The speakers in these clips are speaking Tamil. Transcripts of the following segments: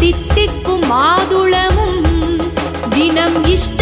தித்திக்கும் மாதுளமும் தினம் இஷ்ட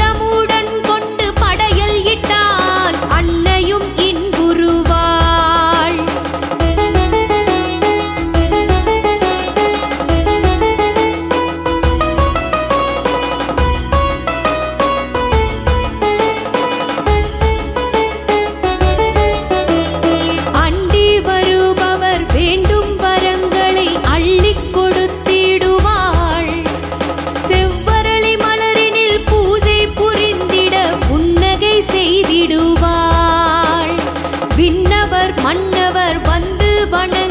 பண